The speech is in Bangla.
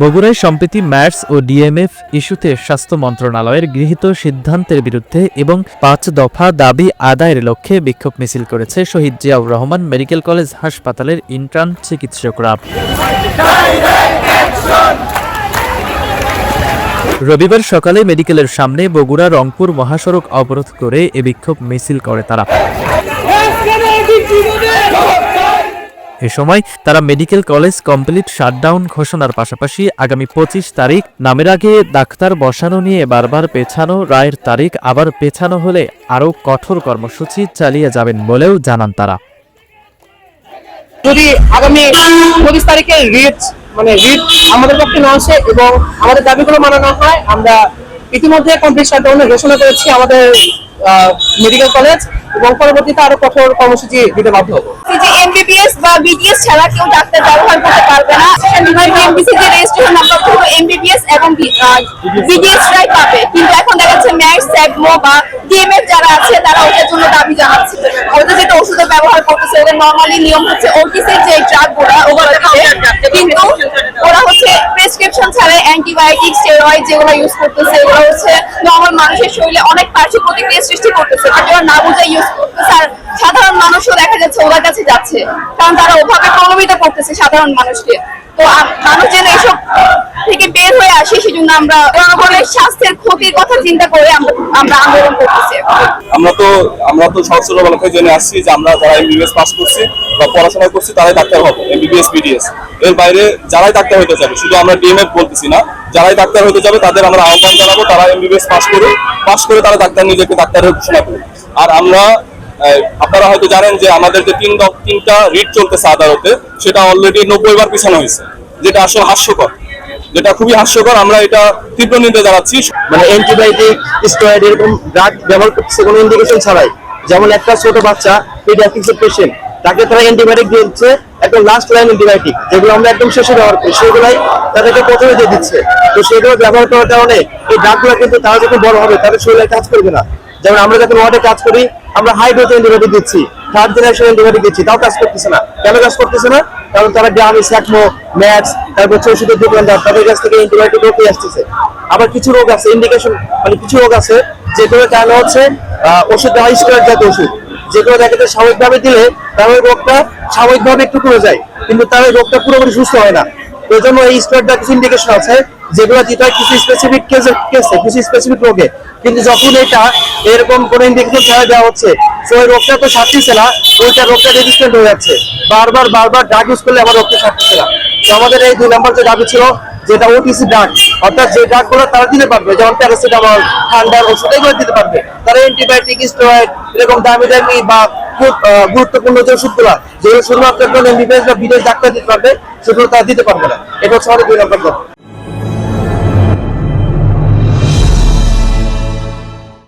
বগুড়ায় সম্প্রতি ম্যাটস ও ডিএমএফ ইস্যুতে স্বাস্থ্য মন্ত্রণালয়ের গৃহীত সিদ্ধান্তের বিরুদ্ধে এবং পাঁচ দফা দাবি আদায়ের লক্ষ্যে বিক্ষোভ মিছিল করেছে শহীদ জিয়াউর রহমান মেডিকেল কলেজ হাসপাতালের ইন্টার্ন চিকিৎসকরা। রবিবার সকালে মেডিকেলের সামনে বগুড়া রংপুর মহাসড়ক অবরোধ করে এ বিক্ষোভ মিছিল করে তারা। এ সময় তারা মেডিকেল কলেজ কমপ্লিট শাটডাউন ঘোষণার পাশাপাশি আগামী পঁচিশ তারিখ নামের আগে ডাক্তার বসানো নিয়ে বারবার পেছানো, রায়ের তারিখ আবার পেছানো হলে আরও কঠোর কর্মসূচি চালিয়ে যাবেন বলেও জানান তারা। যদি আগামী পঁচিশ তারিখে রিট মানে রিট আমাদের পক্ষে না আসে এবং আমাদের দাবিগুলো মানানো হয়, আমরা ইতিমধ্যে কমপ্লিট শাটডাউনের ঘোষণা করেছি, আমাদের মেডিকেল কলেজ এবং পরবর্তীতে আরও কঠোর কর্মসূচি দিতে বাধ্য হব যে এমবিবিএস বা বিডিএস ছাড়া কেউ ডাক্তার ব্যবহার করতে পারবে না এমবিসি যে রেজিস্ট্রেশন নাম্বার শুধু এমবিবিএস এবং বিডিএস রাই পাবে কিন্তু এখন দেখা যাচ্ছে ম্যাক্স স্যাগমো বা ডিএমএফ যারা আছে তারা ওটার জন্য দাবি জানাচ্ছে ওদের যেটা ওষুধের ব্যবহার করতেছে ওদের নর্মালি নিয়ম হচ্ছে ওটিসের যে ড্রাগগুলা ওগুলো কিন্তু ওরা হচ্ছে প্রেসক্রিপশন ছাড়া অ্যান্টিবায়োটিক স্টেরয়েড যেগুলো ইউজ করতেছে, এগুলো হচ্ছে নর্মাল মানুষের শরীরে অনেক পার্শ্ব প্রতিক্রিয়া সৃষ্টি করতেছে। বাট ওরা না বুঝে ইউজ করতেছে। আর সাধারণ মানুষও দেখা যাচ্ছে ওদের কাছে যাচ্ছে। কারণ তারা ওভাবে প্রভাবিত করতেছে সাধারণ মানুষকে। তো মানুষ যেন এসব থেকে বের হয়ে আসে, সেজন্য আমরা জনগণের স্বাস্থ্যের ক্ষতির কথা চিন্তা করে আমরা আন্দোলন করতেছি। আমরা তো আমরা তো সব ছোটবেলাকে জেনে আসছি যে আমরা যারা এমবিবিএস পাস করছি বা পড়াশোনা করছি, তারাই ডাক্তার হব এমবিবিএস বিডিএস এর বাইরে যারাই ডাক্তার হতে যাবে, শুধু আমরা ডিএমএফ বলতেছি না, যারাই ডাক্তার হতে যাবে, তাদের আমরা আহ্বান জানাব, তারা এমবিবিএস পাস করুন পাস করে তারা ডাক্তার নিজেকে ডাক্তারের ঘোষণা করুন আর আমরা আপনারা হয়তো জানেন যে আমাদের যে তিন তিনটা রিট চলতেছে আদালতে, সেটা অলরেডি নব্বই বার পিছানো হয়েছে, যেটা আসলে হাস্যকর। যেটা খুবই হাস্যকর, আমরা এটা তীব্র নিন্দা জানাচ্ছি। মানে অ্যান্টিবায়োটিক স্টেরয়েড এরকম ড্রাগ ব্যবহার করতেছে, কোনো ইন্ডিকেশন ছাড়াই। যেমন একটা ছোট বাচ্চা পিডিয়াট্রিক্স এর পেশেন্ট তাকে তারা অ্যান্টিবায়োটিক দিয়ে দিচ্ছে একদম লাস্ট লাইন অ্যান্টিবায়োটিক যেগুলো আমরা একদম শেষে ব্যবহার করি। সেগুলাই তাদেরকে প্রথমে দিয়ে দিচ্ছে। তো সেগুলো ব্যবহার করার কারণে এই ড্রাগগুলো কিন্তু তারা যখন বড় হবে, তাদের শরীরে কাজ করবে না। যেমন আমরা যখন ওয়ার্ডে কাজ করি, আমরা হাই অ্যান্টিবায়োটিক দিচ্ছি। থার্ড জেনারেশন অ্যান্টিবায়োটিক দিচ্ছি। তাও কাজ করতেছে না। কেন কাজ করতেছে না? কারণ তারা গ্রামে স্যাকমো ম্যাক্স তারপর হচ্ছে ওষুধের দোকানদার তাদের কাছ থেকে অ্যান্টিবায়োটিক রোগ আসতেছে। আবার কিছু রোগ আছে ইন্ডিকেশন মানে কিছু রোগ আছে যেগুলোর কারণ হচ্ছে? ওষুধ দেওয়া স্টেরয়েড জাতীয় ওষুধ। যেগুলো দেখা যায় স্বাভাবিকভাবে দিলে তার ওই রোগটা স্বাভাবিকভাবে একটু কমে যায়, কিন্তু তার ওই রোগটা পুরোপুরি সুস্থ হয় না। এই জন্য এই স্টেরয়েডটা কিছু ইন্ডিকেশন আছে, যেগুলো হয় কিছু স্পেসিফিক কেসে কিছু স্পেসিফিক রোগে। কিন্তু যখন এটা এরকম কোন ইন্ডিকেশন ছাড়া দেওয়া হচ্ছে তো ওই রোগটা তো সারতেছে না, ওইটা রোগটা রেজিস্ট্যান্ট হয়ে যাচ্ছে। বারবার বারবার ড্রাগ ইউজ করলে আবার রোগটা সারতেছে না। তো আমাদের এই দুই নম্বর যে দাবি ছিল, যেটা ওটিসি ড্রাগ অর্থাৎ যে ড্রাগগুলো তারা দিতে পারবে, যেমন প্যারাসিটামল ঠান্ডার ওষুধ, এগুলো দিতে পারবে। তারা অ্যান্টিবায়োটিক স্টেরয়েড এরকম দামি দামি বা খুব গুরুত্বপূর্ণ যে ওষুধগুলো, যেগুলো শুধুমাত্র এমবিবিএস বা বিদেশ ডাক্তার দিতে পারবে, সেগুলো তারা দিতে পারবে না। এটা হচ্ছে আমাদের দুই নম্বর কথা